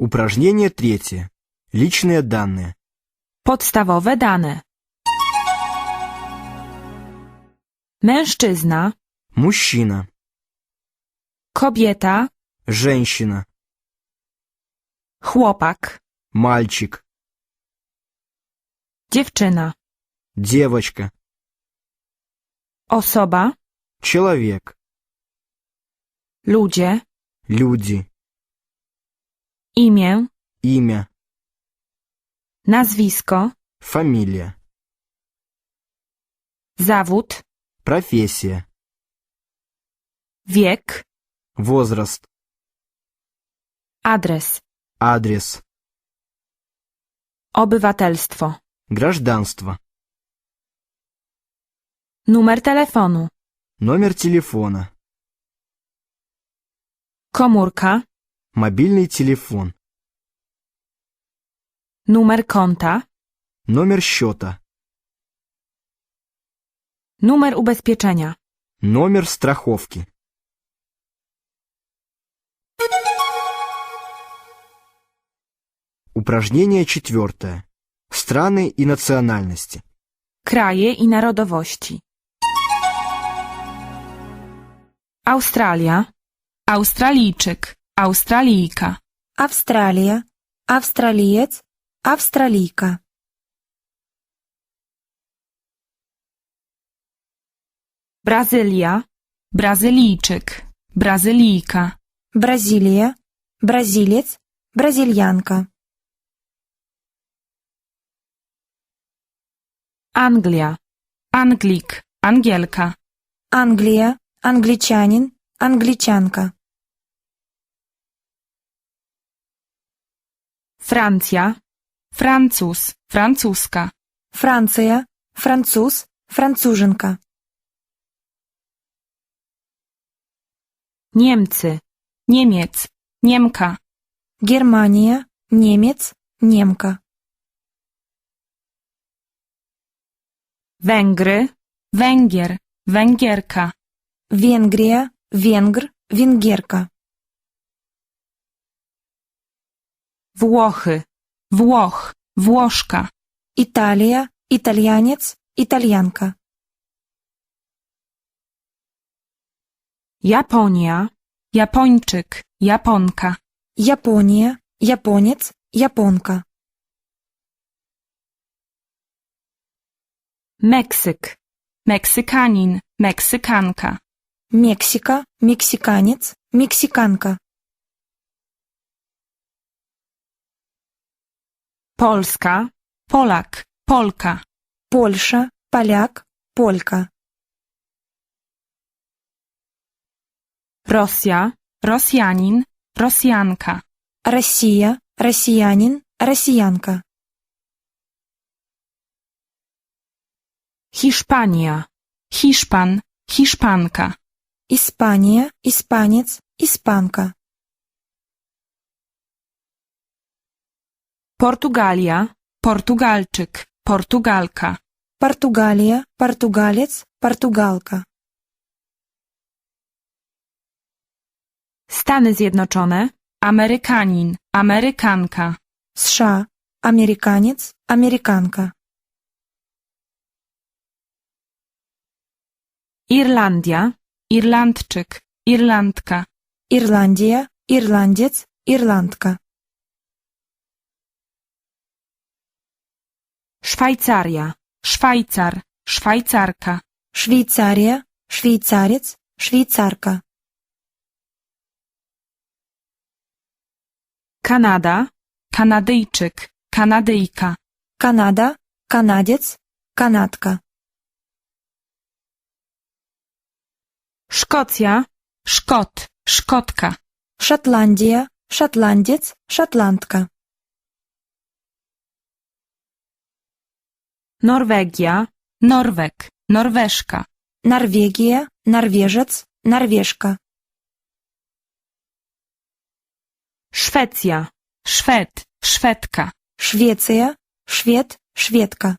Упражнение третье. Личные данные. Podstawowe dane. Mężczyzna, Мужчина. kobieta, Женщина. chłopak, Мальчик. dziewczyna, Девочка. osoba, Человек. ludzie, Люди. imię, Имя. nazwisko, Фамилия. zawód, Профессия. wiek, Возраст. adres, Адрес. obywatelstwo, Гражданство. numer telefonu, Номер телефона. komórka, Мобильный телефон. numer konta, Номер счета. numer ubezpieczenia. Номер страховки. Упражнение четвертое. Страны и национальности. Kraje i narodowości. Australia, Australijczyk, Австралийка. Австралия, австралиец, австралийка. Бразилия, бразилийчик, бразилийка. Бразилия, бразилец, бразильянка. Англия, англик, ангелька. Англия, англичанин, англичанка. Francja, Francuz, Francuska. Франция, француз, француженка. Niemcy, Niemiec, Niemka. Германия, немец, немка. Węgry, Węgier, Węgierka. Венгрия, венгр, венгерка. Włochy, Włoch, Włoszka. Italia, Italianiec, Italianka. Japonia, Japończyk, Japonka. Japonia, Japoniec, Japonka. Meksyk, Meksykanin, Meksykanka. Meksika, Meksykaniec, Meksykanka. Polska, Polak, Polka. Polsza, Polak, Polka. Rosja, Rosjanin, Rosjanka. Rosja, Rosjanin, Rosjanka. Hiszpania, Hiszpan, Hiszpanka. Hiszpania, Hiszpaniec, Hiszpanka. Portugalia, Portugalczyk, Portugalka. Португалия, португалец, португалка. Stany Zjednoczone, Amerykanin, Amerykanka. США, американец, американка. Irlandia, Irlandczyk, Irlandka. Ирландия, ирландец, ирландка. Szwajcaria, Szwajcar, Szwajcarka. Szwajcaria, Szwajcariec, Szwajcarka. Kanada, Kanadyjczyk, Kanadyjka. Kanada, Kanadiec, Kanadka. Szkocja, Szkot, Szkotka. Szotlandia, Szotlandiec, Szotlandka. Norwegia, norweg, Norweszka. Norwegia, Norwieżec, Norweszka. Szwecja, Szwed, Szwedka. Szwecja, Szwed, Szwedka.